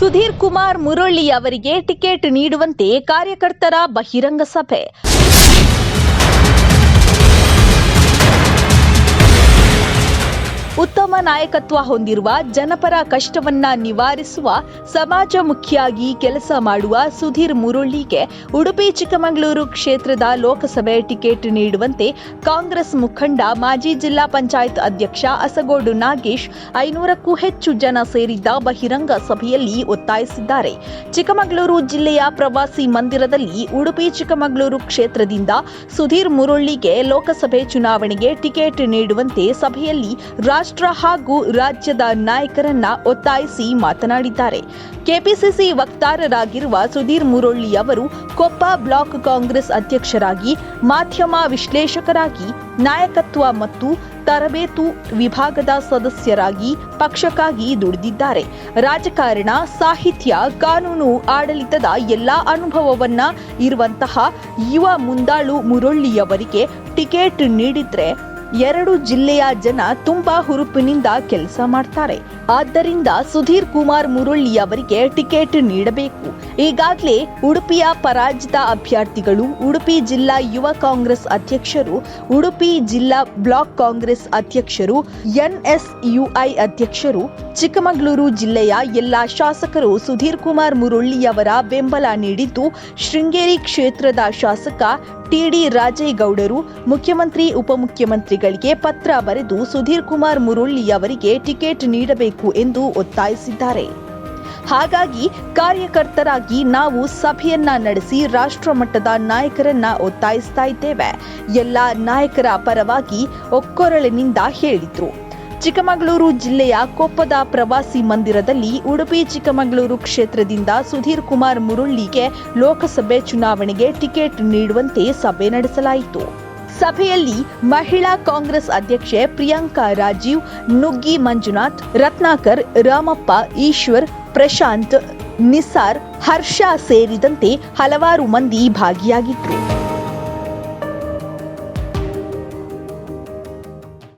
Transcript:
ಸುಧೀರ್ ಕುಮಾರ್ ಮುರಳಿ ಅವರಿಗೆ ಟಿಕೆಟ್ ನೀಡುವಂತೆ ಕಾರ್ಯಕರ್ತರ ಬಹಿರಂಗ ಸಭೆ ನಾಯಕತ್ವ ಹೊಂದಿರುವ ಜನಪರ ಕಷ್ಟವನ್ನ ನಿವಾರಿಸುವ ಸಮಾಜಮುಖಿಯಾಗಿ ಕೆಲಸ ಮಾಡುವ ಸುಧೀರ್ ಮುರುಳ್ಳಿಗೆ ಉಡುಪಿ ಚಿಕ್ಕಮಗಳೂರು ಕ್ಷೇತ್ರದ ಲೋಕಸಭೆ ಟಿಕೆಟ್ ನೀಡುವಂತೆ ಕಾಂಗ್ರೆಸ್ ಮುಖಂಡ, ಮಾಜಿ ಜಿಲ್ಲಾ ಪಂಚಾಯತ್ ಅಧ್ಯಕ್ಷ ಅಸಗೋಡು ನಾಗೇಶ್ ಐನೂರಕ್ಕೂ ಹೆಚ್ಚು ಜನ ಸೇರಿದ್ದ ಬಹಿರಂಗ ಸಭೆಯಲ್ಲಿ ಒತ್ತಾಯಿಸಿದ್ದಾರೆ. ಚಿಕ್ಕಮಗಳೂರು ಜಿಲ್ಲೆಯ ಪ್ರವಾಸಿ ಮಂದಿರದಲ್ಲಿ ಉಡುಪಿ ಚಿಕ್ಕಮಗಳೂರು ಕ್ಷೇತ್ರದಿಂದ ಸುಧೀರ್ ಮುರುಳ್ಳಿಗೆ ಲೋಕಸಭೆ ಚುನಾವಣೆಗೆ ಟಿಕೆಟ್ ನೀಡುವಂತೆ ಸಭೆಯಲ್ಲಿ ರಾಷ್ಟ್ರ ಹಾಗೂ ರಾಜ್ಯದ ನಾಯಕರನ್ನ ಒತ್ತಾಯಿಸಿ ಮಾತನಾಡಿದ್ದಾರೆ. ಕೆಪಿಸಿಸಿ ವಕ್ತಾರರಾಗಿರುವ ಸುಧೀರ್ ಮುರೊಳ್ಳಿ ಅವರು ಕೊಪ್ಪ ಬ್ಲಾಕ್ ಕಾಂಗ್ರೆಸ್ ಅಧ್ಯಕ್ಷರಾಗಿ, ಮಾಧ್ಯಮ ವಿಶ್ಲೇಷಕರಾಗಿ, ನಾಯಕತ್ವ ಮತ್ತು ತರಬೇತು ವಿಭಾಗದ ಸದಸ್ಯರಾಗಿ ಪಕ್ಷಕ್ಕಾಗಿ ದುಡಿದಿದ್ದಾರೆ. ರಾಜಕಾರಣ, ಸಾಹಿತ್ಯ, ಕಾನೂನು, ಆಡಳಿತದ ಎಲ್ಲಾ ಅನುಭವವನ್ನ ಇರುವಂತಹ ಯುವ ಮುಂದಾಳು ಮುರೊಳ್ಳಿಯವರಿಗೆ ಟಿಕೆಟ್ ನೀಡಿದ್ರೆ ಎರಡು ಜಿಲ್ಲೆಯ ಜನ ತುಂಬಾ ಹುರುಪಿನಿಂದ ಕೆಲಸ ಮಾಡ್ತಾರೆ. ಆದ್ದರಿಂದ ಸುಧೀರ್ ಕುಮಾರ್ ಮುರುಳ್ಳಿ ಅವರಿಗೆ ಟಿಕೆಟ್ ನೀಡಬೇಕು. ಈಗಾಗಲೇ ಉಡುಪಿಯ ಪರಾಜಿತ ಅಭ್ಯರ್ಥಿಗಳು, ಉಡುಪಿ ಜಿಲ್ಲಾ ಯುವ ಕಾಂಗ್ರೆಸ್ ಅಧ್ಯಕ್ಷರು, ಉಡುಪಿ ಜಿಲ್ಲಾ ಬ್ಲಾಕ್ ಕಾಂಗ್ರೆಸ್ ಅಧ್ಯಕ್ಷರು, ಎನ್ಎಸ್ಯುಐ ಅಧ್ಯಕ್ಷರು, ಚಿಕ್ಕಮಗಳೂರು ಜಿಲ್ಲೆಯ ಎಲ್ಲಾ ಶಾಸಕರು ಸುಧೀರ್ ಕುಮಾರ್ ಮುರುಳ್ಳಿಯವರ ಬೆಂಬಲ ನೀಡಿದ್ದು, ಶೃಂಗೇರಿ ಕ್ಷೇತ್ರದ ಶಾಸಕ ಟಿಡಿ ರಾಜೇಗೌಡರು ಮುಖ್ಯಮಂತ್ರಿ, ಉಪಮುಖ್ಯಮಂತ್ರಿಗಳಿಗೆ ಪತ್ರ ಬರೆದು ಸುಧೀರ್ ಕುಮಾರ್ ಮುರುಳ್ಳಿ ಅವರಿಗೆ ಟಿಕೆಟ್ ನೀಡಬೇಕು ಎಂದು ಒತ್ತಾಯಿಸಿದ್ದಾರೆ. ಹಾಗಾಗಿ ಕಾರ್ಯಕರ್ತರಾಗಿ ನಾವು ಸಭೆಯನ್ನ ನಡೆಸಿ ರಾಷ್ಟ್ರಮಟ್ಟದ ನಾಯಕರನ್ನ ಒತ್ತಾಯಿಸ್ತಾ ಇದ್ದೇವೆ. ಎಲ್ಲ ನಾಯಕರ ಪರವಾಗಿ ಒಕ್ಕೊರಳಿನಿಂದ ಹೇಳಿದ್ರು. ಚಿಕ್ಕಮಗಳೂರು ಜಿಲ್ಲೆಯ ಕೊಪ್ಪದ ಪ್ರವಾಸಿ ಮಂದಿರದಲ್ಲಿ ಉಡುಪಿ ಚಿಕ್ಕಮಗಳೂರು ಕ್ಷೇತ್ರದಿಂದ ಸುಧೀರ್ ಕುಮಾರ್ ಮುರುಳ್ಳಿಗೆ ಲೋಕಸಭೆ ಚುನಾವಣೆಗೆ ಟಿಕೆಟ್ ನೀಡುವಂತೆ ಸಭೆ ನಡೆಸಲಾಯಿತು. ಸಭೆಯಲ್ಲಿ ಮಹಿಳಾ ಕಾಂಗ್ರೆಸ್ ಅಧ್ಯಕ್ಷೆ ಪ್ರಿಯಾಂಕಾ ರಾಜೀವ್, ನುಗ್ಗಿ ಮಂಜುನಾಥ್, ರತ್ನಾಕರ್, ರಾಮಪ್ಪ, ಈಶ್ವರ್, ಪ್ರಶಾಂತ್, ನಿಸಾರ್, ಹರ್ಷ ಸೇರಿದಂತೆ ಹಲವಾರು ಮಂದಿ ಭಾಗಿಯಾಗಿದ್ದರು